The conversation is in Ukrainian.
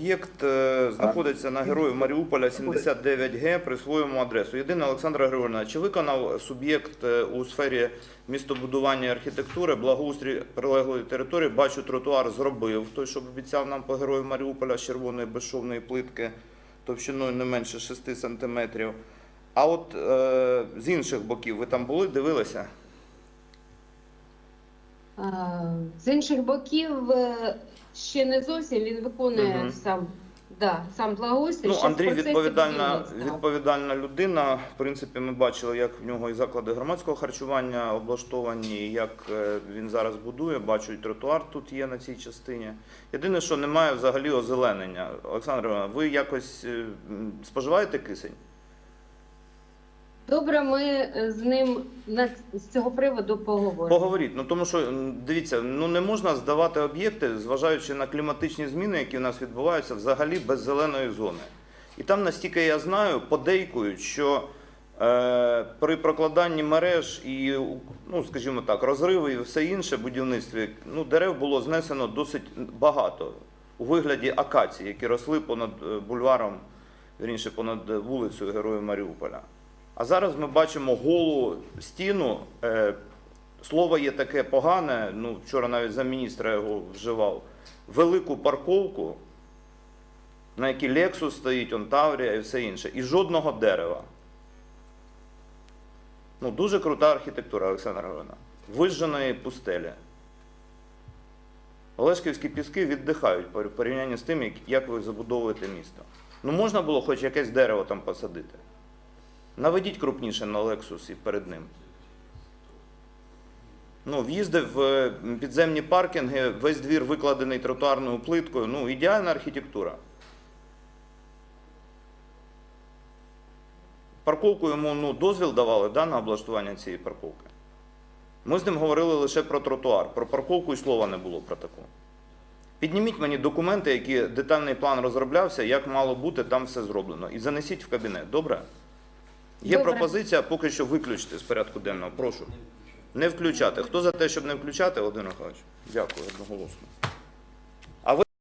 об'єкт е, знаходиться на героїв Маріуполя 79Г, присвоюємо адресу. Єдине, Олександра Григорівна, чи виконав суб'єкт е, у сфері містобудування і архітектури, благоустрій прилеглої території, бачу, тротуар зробив, той, що обіцяв нам по герою Маріуполя з червоної безшовної плитки товщиною не менше 6 сантиметрів. А от е, з інших боків ви там були, дивилися? З інших боків е, ще не зовсім він виконує Мгм. сам, да, сам благоустрій. Ну, Андрій відповідальна, відповідальна людина. В принципі, ми бачили, як в нього і заклади громадського харчування облаштовані, як е, він зараз будує. Бачу, і тротуар тут є на цій частині. Єдине, що немає взагалі озеленення. Олександр, ви якось е, споживаєте кисень? Добре, ми е, з ним з цього приводу поговоримо. Поговоріть. Ну тому що дивіться, ну не можна здавати об'єкти, зважаючи на кліматичні зміни, які в нас відбуваються, взагалі без зеленої зони. І там, настільки я знаю, подейкують, що е, при прокладанні мереж і, ну скажімо так, розриви і все інше будівництві, ну дерев було знесено досить багато у вигляді акацій, які росли понад е, бульваром, вірніше, понад вулицею Героїв Маріуполя. А зараз ми бачимо голу стіну. Е, слово є таке погане. Ну, вчора навіть за міністра його вживав. Велику парковку, на якій Lexus стоїть, Онтаврія і все інше. І жодного дерева. Ну, дуже крута архітектура, Олександра Григорівна. Вижженої пустелі. Олешківські піски віддихають в порівнянні з тим, як ви забудовуєте місто. Ну можна було хоч якесь дерево там посадити. Наведіть крупніше на Lexus і перед ним. Ну, в'їзди в підземні паркінги, весь двір викладений тротуарною плиткою. Ну, ідеальна архітектура. Парковку йому ну, дозвіл давали да, на облаштування цієї парковки. Ми з ним говорили лише про тротуар. Про парковку і слова не було про таку. Підніміть мені документи, які детальний план розроблявся, як мало бути, там все зроблено. І занесіть в кабінет. Добре? Є Добре. пропозиція поки що виключити з порядку денного. Прошу. Не включати. Хто за те, щоб не включати, Володимир Михайлович? Дякую одноголосно.